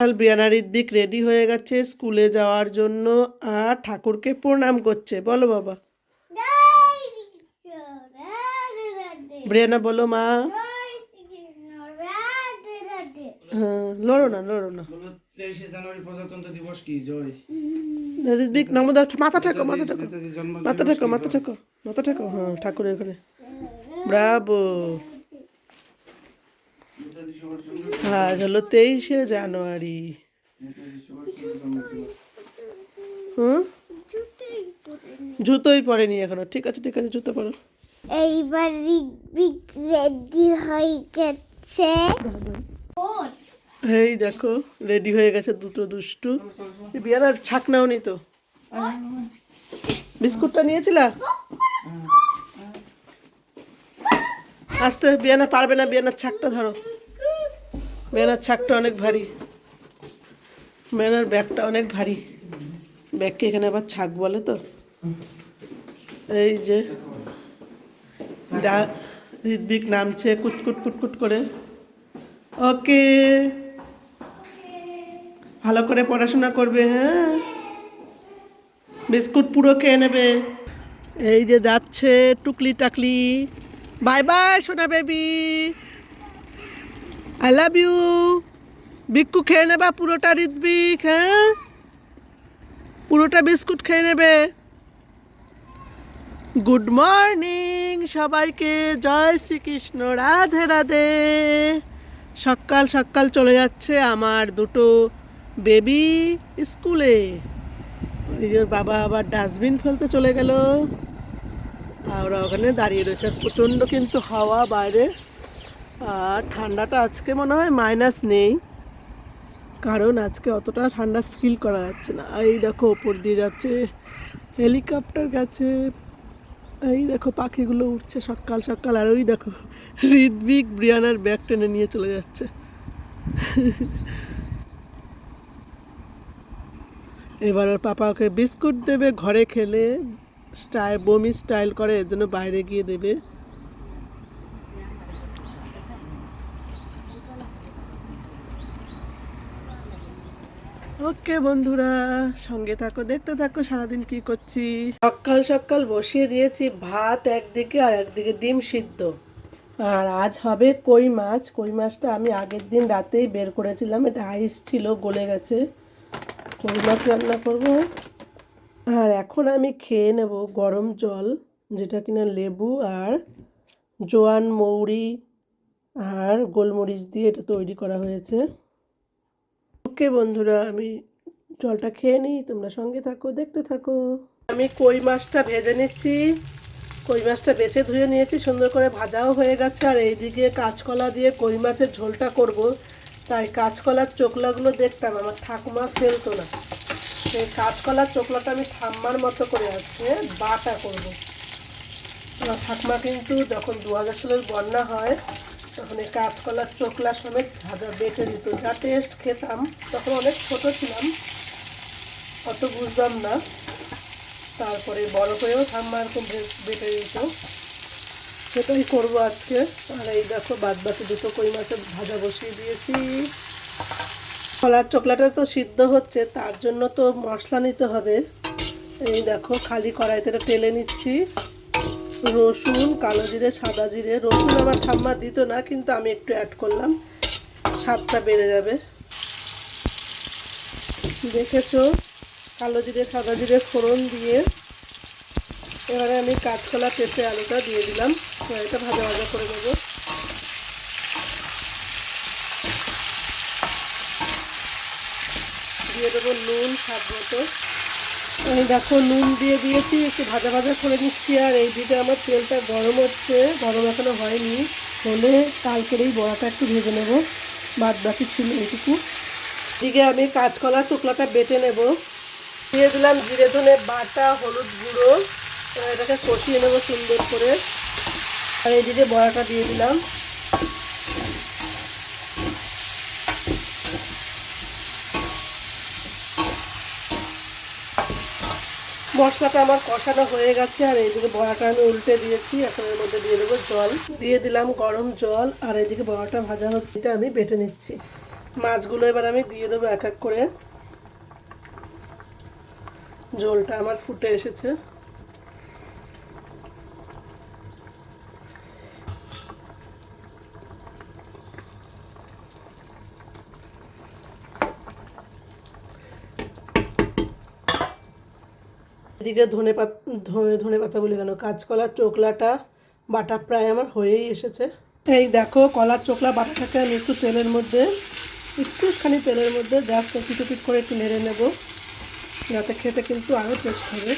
কাল বিয়ানারির দিক রেডি হয়ে গেছে স্কুলে যাওয়ার জন্য আর ঠাকুরকে প্রণাম করছে। বলো বাবা। ব্রিয়ানা বলো মা। হ্যাঁ লড়ো না লড়ো না। বলো তেইশে জানুয়ারি প্রজাতন্ত্র দিবস কি? জয়। ঋদ্বিক নমদা মাথা ঠাকো মাথা ঠাকো। মাথা ঠাকো মাথা ঠাকো মাথা ঠাকো। হ্যাঁ ঠাকুরের নেতাজি সুভাষচন্দ্র আজ হলো তেইশে জানুয়ারি। হুম? জুতোই পরেনি এখনও। ঠিক আছে ঠিক আছে জুতো পরো। এইবার রিক রেডি হয়ে গেছে। এই দেখো রেডি হয়ে গেছে দুটো দুষ্টু। বিয়ানার ছাক নাও নি তো। বিস্কুটটা নিয়েছিলা? আস্তে বিয়ানা পারবে না বিয়ানার ছাকটা ধরো। বিয়ানার ছাকটা অনেক ভারী। বিয়ানার ব্যাগটা অনেক ভারী। ব্যাগকে এখানে আবার ছাক বলে তো। এই যে ডা ঋদ্বিক নামছে কুটকুট কুটকুট করে। ওকে। ভালো করে পড়াশোনা করবে হ্যাঁ? বিস্কুট পুরো খেয়ে নেবে। এই যে যাচ্ছে টুকলি টাকলি বাই বাই সোনা বেবি। আই লাভ ইউ বিক্কু খেয়ে নেবা, পুরোটা ঋদ্বিক হ্যাঁ? পুরোটা বিস্কুট খেয়ে নেবে। গুড মর্নিং সবাইকে। জয় শ্রীকৃষ্ণ, রাধে রাধে। সকাল সকাল চলে যাচ্ছে আমার দুটো বেবি স্কুলে। নিজের বাবা আবার ডাস্টবিন ফেলতে চলে গেল। আর ওখানে দাঁড়িয়ে রয়েছে। প্রচণ্ড কিন্তু হাওয়া বাইরে। আর ঠান্ডাটা আজকে মনে হয় মাইনাস নেই। কারণ আজকে অতটা ঠান্ডা ফিল করা যাচ্ছে না। এই দেখো ওপর দিয়ে যাচ্ছে হেলিকপ্টার গেছে। এই দেখো পাখিগুলো উঠছে সকাল সকাল। আর ওই দেখো ঋদ্বিক ব্রিয়ানার ব্যাগ টেনে নিয়ে চলে যাচ্ছে। এবার ওর পাপা ওকে বিস্কুট দেবে, ঘরে খেলে স্টাইল বমি স্টাইল করে, এর জন্য বাইরে গিয়ে দেবে। ওকে বন্ধুরা সঙ্গে থাকো দেখতে থাকো সারাদিন কি করছি? সকাল সকাল বসিয়ে দিয়েছি ভাত একদিকে আর একদিকে ডিম সিদ্ধ। আর আজ হবে কই মাছ? কই মাছটা আমি আগের দিন রাতেই বের করেছিলাম এটা আইস ছিল গলে গেছে। কই মাছ রান্না করব? আর এখন আমি খেয়ে নেব গরম জল যেটা কিনা লেবু আর জোয়ান মৌরি আর গোলমরিচ দিয়ে এটা তৈরি করা হয়েছে। ওকে বন্ধুরা, আমি জলটা খেয়ে নিই, তোমরা সঙ্গে থাকো, দেখতে থাকো। আমি কই মাছটা ভেজে নিচ্ছি। কই মাছটা বেছে ধুয়ে নিয়েছি, সুন্দর করে ভাজাও হয়ে গেছে। আর এইদিকে কাঁচকলা দিয়ে কই মাছের ঝোলটা করব। তাই কাঁচকলার চোকলাগুলো দেখতাম, আমার ঠাকুমা ফেলতো না। সেই কাঁচকলার চোকলাটা আমি ঠাম্মার মতো করে আজকে বাটা করব। আমার ঠাকুমা কিন্তু যখন দু হাজার সালের বন্যা হয় তখন এই কাঁচকলার চোকলা সমেত ভাজা বেটে দিত যা টেস্ট খেতাম, তখন অনেক ছোট ছিলাম, অত বুঝতাম না। তারপরে বড় হয়েও ঠাম্মা এরকম বেটে দিত সেটাই করব আজকে। আর এই দেখো বাদ বাকি দুটো কই মাছের ভাজা বসিয়ে দিয়েছি। কলার চোকলাটা তো সিদ্ধ হচ্ছে, তার জন্য তো মশলা নিতে হবে। এই দেখো, খালি কড়াইতে তেলে নিচ্ছি। রসুন, কালো জিরে, সাদা জিরে। রসুন আমার ঠাম্মা দিত না, কিন্তু আমি একটু অ্যাড করলাম। স্বাদটা বেড়ে যাবে। দেখেছ? কালো জিরে, সাদা জিরে ফোড়ন দিয়ে এবারে আমি কাঁচকলা পেঁপে আলুটা দিয়ে দিলাম। এটা ভাজা ভাজা করে দেবো দিয়ে দেবো নুন, স্বাদ মতো। এই দেখো নুন দিয়ে দিয়েছি, একটু ভাজা ভাজা করে নিচ্ছি, আর এই দিকে আমার তেলটা গরম হচ্ছে, গরম এখনও হয়নি, হলে কালকের বড়াটা একটু ভেজে নেব, বাদ বাকি ছিল এইটুকু। এদিকে আমি কাঁচকলা চোকলাটা বেটে নেব। দিয়ে দিলাম জিরে ধনে বাটা, হলুদ গুঁড়ো, এটাকে কষিয়ে নেব সুন্দর করে। আর এইদিকে বড়াটা দিয়ে দিলাম। মশলাটা আমার কষানো হয়ে গেছে, আর এইদিকে বড়াটা আমি উল্টে দিয়েছি। এখন এর মধ্যে দিয়ে দেবো জল। দিয়ে দিলাম গরম জল, আর এইদিকে বড়াটা ভাজা হচ্ছে এটা আমি বেটে নিচ্ছি। মাছগুলো এবার আমি দিয়ে দেবো এক এক করে। জলটা আমার ফুটে এসেছে। এদিকে ধনে পাত ধনে পাতা বলে কেন? কাঁচকলার চোকলাটা, বাটা প্রায় আমার হয়েই এসেছে। এই দেখো কলার চোকলা, বাটাটাকে আমি একটু তেলের মধ্যে, একটুখানি তেলের মধ্যে জাস্ট পিট করে একটু নেড়ে নেব। যাতে খেতে কিন্তু আরও টেস্ট হবে।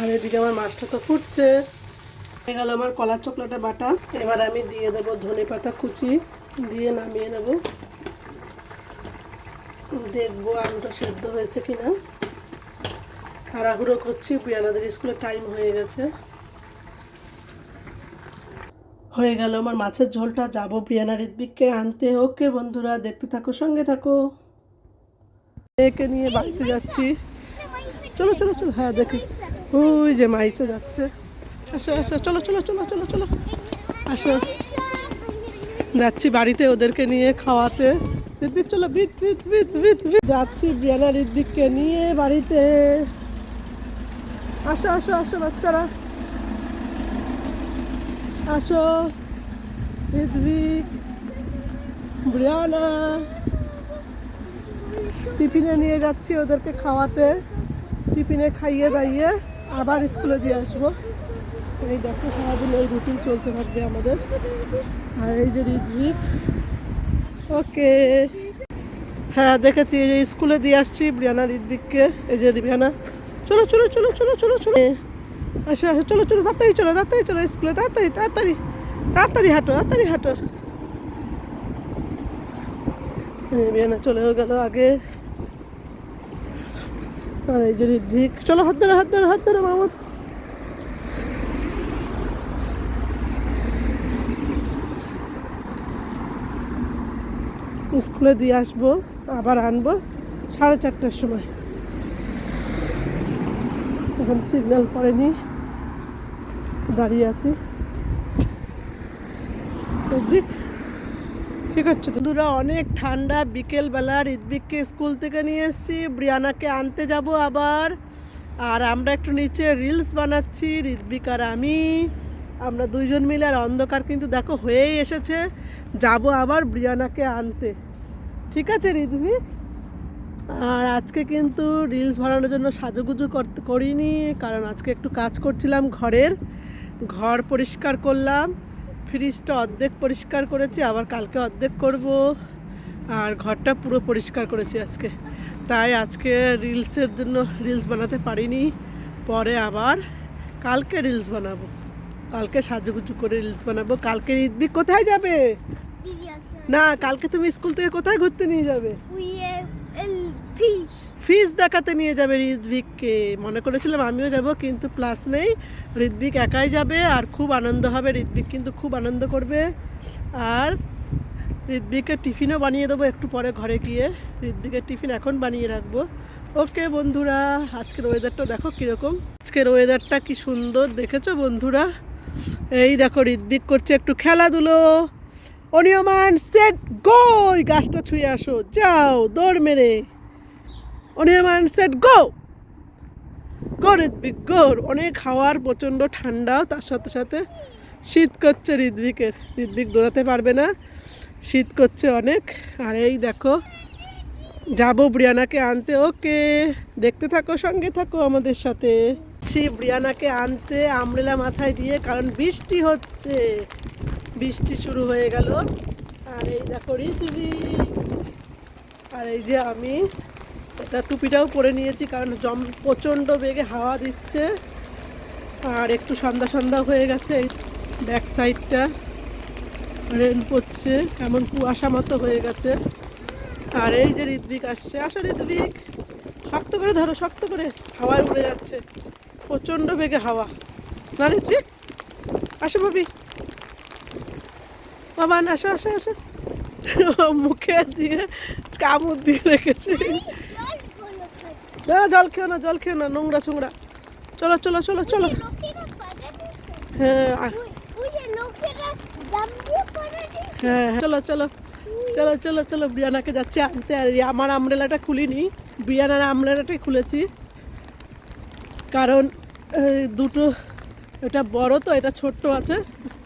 আর এদিকে আমার মাছটা তো ফুটছে। হয়ে গেল আমার কলার চোকলাটা, বাটা। এবার আমি দিয়ে দেবো ধনে পাতা কুচি। দিয়ে নামিয়ে নেব। দেখব আলুটা সেদ্ধ হয়েছে কিনা। তাড়াহুড়ো করছি, বিয়ানাদের স্কুলে টাইম হয়ে গেছে। হয়ে গেল আমার মাছের ঝোলটা, যাব বিয়ানা ঋদ্বিককে আনতে। ওকে বন্ধুরা, দেখতে থাকো, সঙ্গে থাকো। একে নিয়ে বাড়িতে যাচ্ছি। চলো চলো চলো হ্যাঁ দেখি। ওই যে মাইসে যাচ্ছে। আসো আসো, চলো চলো চলো চলো চলো। আসো। যাচ্ছি বাড়িতে ওদেরকে নিয়ে খাওয়াতে। ঋদ্বিক চলো beat beat beat beat beat যাচ্ছি বিয়ানা ঋদ্বিককে নিয়ে বাড়িতে। আসো আসো আসো বাচ্চারা। আসো ঋদ্বিক ব্রিয়ানা টিফিনে নিয়ে যাচ্ছি ওদেরকে খাওয়াতে। টিফিনে খাইয়ে দাইয়ে আবার স্কুলে দিয়ে আসব। এই দেখো সারাদিন এই রুটিন চলতে থাকবে আমাদের। আর এই যে ঋদ্বিক ওকে। হ্যাঁ দেখেছি, এই যে স্কুলে দিয়ে আসছি ব্রিয়ানা ঋদ্বিককে এই যে রিবিয়ানা চলো চলো চলো চলো চলো চলো। আসো আসো, চলো চলো, তাড়াতাড়ি চলো তাড়াতাড়ি চলো স্কুলে, তাড়াতাড়ি তাড়াতাড়ি তাড়াতাড়ি হাঁটো তাড়াতাড়ি হাঁটো। রিবিয়ানা চলেও গেল আগে। আর এই যে ঋদ্বিক চলো, হাত ধরো হাত ধরো হাত ধরো মামা স্কুলে দিয়ে আসব, আবার আনব, সাড়ে চারটার সময়। এখন সিগন্যাল পড়েনি, দাঁড়িয়ে আছি। ঠিক করছ বন্ধুরা, অনেক ঠান্ডা বিকেলবেলা ঋদ্বিককে স্কুল থেকে নিয়ে এসেছি, ব্রিয়ানাকে আনতে যাব আবার। আর আমরা একটু নিচে রিলস বানাচ্ছি ঋদ্বিক আর আমি। আমরা দুইজন মিলে আর অন্ধকার কিন্তু দেখো হয়েই এসেছে। যাব আবার ব্রিয়ানাকে আনতে। ঠিক আছে ঋদ্বিক আর আজকে কিন্তু রিলস বানানোর জন্য সাজুগুজু করিনি, কারণ আজকে একটু কাজ করছিলাম ঘরের। ঘর পরিষ্কার করলাম ফ্রিজটা অর্ধেক পরিষ্কার করেছি, আবার কালকে অর্ধেক করব। আর ঘরটা পুরো পরিষ্কার করেছি আজকে। তাই আজকে রিলসের জন্য রিলস বানাতে পারিনি, পরে আবার কালকে রিলস বানাবো। কালকে সাজুগুজু করে রিলস বানাবো। কালকে ঈদবিক কোথায় যাবে? না কালকে তুমি স্কুল থেকে কোথায় ঘুরতে নিয়ে যাবে? ফিস দেখাতে নিয়ে যাবে ঋদ্বিককে মনে করেছিলাম আমিও যাব কিন্তু প্লাস নেই। ঋদ্বিক একাই যাবে আর খুব আনন্দ হবে। ঋদ্বিক কিন্তু খুব আনন্দ করবে। আর ঋদ্বিকের টিফিনও বানিয়ে দেবো একটু পরে ঘরে গিয়ে। ঋদ্বিকের টিফিন এখন বানিয়ে রাখব। ওকে বন্ধুরা আজকের ওয়েদারটা দেখো কীরকম। আজকের ওয়েদারটা কি সুন্দর দেখেছ বন্ধুরা? এই দেখো ঋদ্বিক করছে একটু খেলাধুলো। অনিয়মান সেট গো ওই গাছটা ছুঁয়ে আসো। যাও, দৌড় মেরে। অনিয়মান সেট গো গো ঋদ্বিক গোর অনেক হাওয়ার, প্রচণ্ড ঠান্ডাও তার সাথে সাথে শীত করছে ঋদ্বিকের ঋদ্বিক দৌড়াতে পারবে না। শীত করছে অনেক। আর এই দেখো, যাব ব্রিয়ানাকে আনতে। ওকে, দেখতে থাকো, সঙ্গে থাকো আমাদের সাথে। ছি ব্রিয়ানাকে আনতে আমরেলা মাথায় দিয়ে, কারণ বৃষ্টি হচ্ছে। বৃষ্টি শুরু হয়ে গেল। আর এই দেখো ঋতুবিক আর এই যে আমি, এটা টুপিটাও পরে নিয়েছি, কারণ জম, প্রচণ্ড বেগে হাওয়া দিচ্ছে। আর একটু সন্ধ্যা সন্ধ্যা হয়ে গেছে, এই ব্যাক সাইডটা। রেন পড়ছে, কেমন কুয়াশা মতো হয়ে গেছে। আর এই যে ঋদ্বিক আসছে। আসো ঋদ্বিক শক্ত করে ধরো, শক্ত করে। হাওয়ায় উড়ে যাচ্ছে। প্রচণ্ড বেগে হাওয়া। না ঋদ্বিক আসো ভাবি। বাবা আসো আসো আসো। মুখে দিয়ে কামড় দিয়ে রেখেছে। না জল খেও না জল খেও না নোংরা ছোংরা। চলো চলো চলো চলো। হ্যাঁ হ্যাঁ হ্যাঁ, চলো চলো চলো চলো চলো ব্রিয়ানাকে যাচ্ছে আনতে। আর আমার আমরেলাটা খুলিনি। বিয়ানার আমরেলাটাই খুলেছি। কারণ দুটো, এটা বড় তো, এটা ছোট্ট আছে,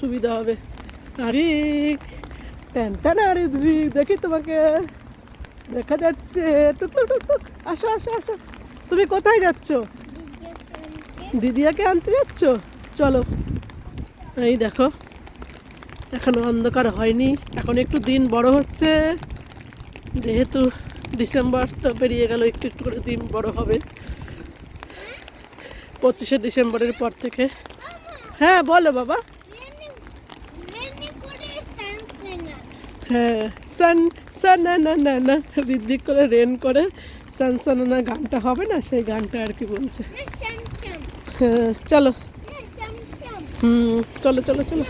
সুবিধা হবে। আরিক ট্যানটানা রিদ্ভিক দেখি তোমাকে। দেখা যাচ্ছে, টুক টুক টুক টুক, আসো আসো আসো। তুমি কোথায় যাচ্ছ? দিদিয়াকে আনতে যাচ্ছ? চলো। এই দেখো, এখনও অন্ধকার হয়নি, এখন একটু দিন বড় হচ্ছে। যেহেতু ডিসেম্বর তো পেরিয়ে গেল, একটু একটু করে দিন বড় হবে। পঁচিশে ডিসেম্বরের পর থেকে। হ্যাঁ বলো বাবা। হ্যাঁ সান সান না না না ঋদ্বিক করে। রেন করে সান সান না গানটা হবে না? সেই গানটা আর কি বলছে। হ্যাঁ চলো। হুম, চলো চলো চলো।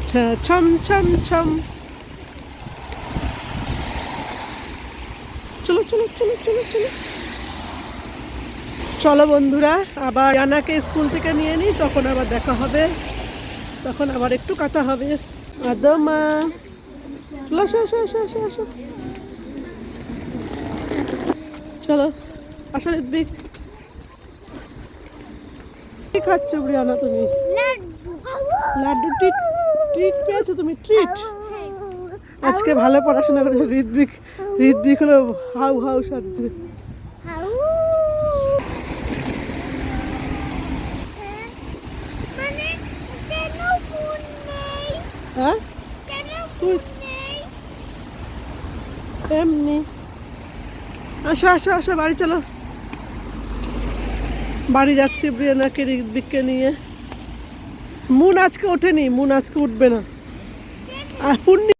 আচ্ছা ছম ছম ছম। চলো চলো চলো চলো চলো। চলো বন্ধুরা, আবার রানাকে স্কুল থেকে নিয়ে নিই, তখন আবার দেখা হবে। তখন আবার একটু কথা হবে। আদো মা। চলো, আসো আসো আসো আসো আসো। চলো, আসো ঋদ্বিক কি খাচ্ছ ব্রিয়ানা তুমি? লাড্ডু। ট্রিট ট্রিট পেয়েছ তুমি ট্রিট আজকে ভালো পড়াশোনা করেছ ঋদ্বিক ঋদ্বিক হলো হাউ হাউ সাজছে মানে কেন ফোন নেই হ্যাঁ? এমনি। আসো আসো আসো, বাড়ি চলো। বাড়ি যাচ্ছি ব্রিয়ানাকে ঋদ্বিককে নিয়ে। মুন আজকে ওঠেনি, মুন আজকে উঠবে না। আর পূর্ণি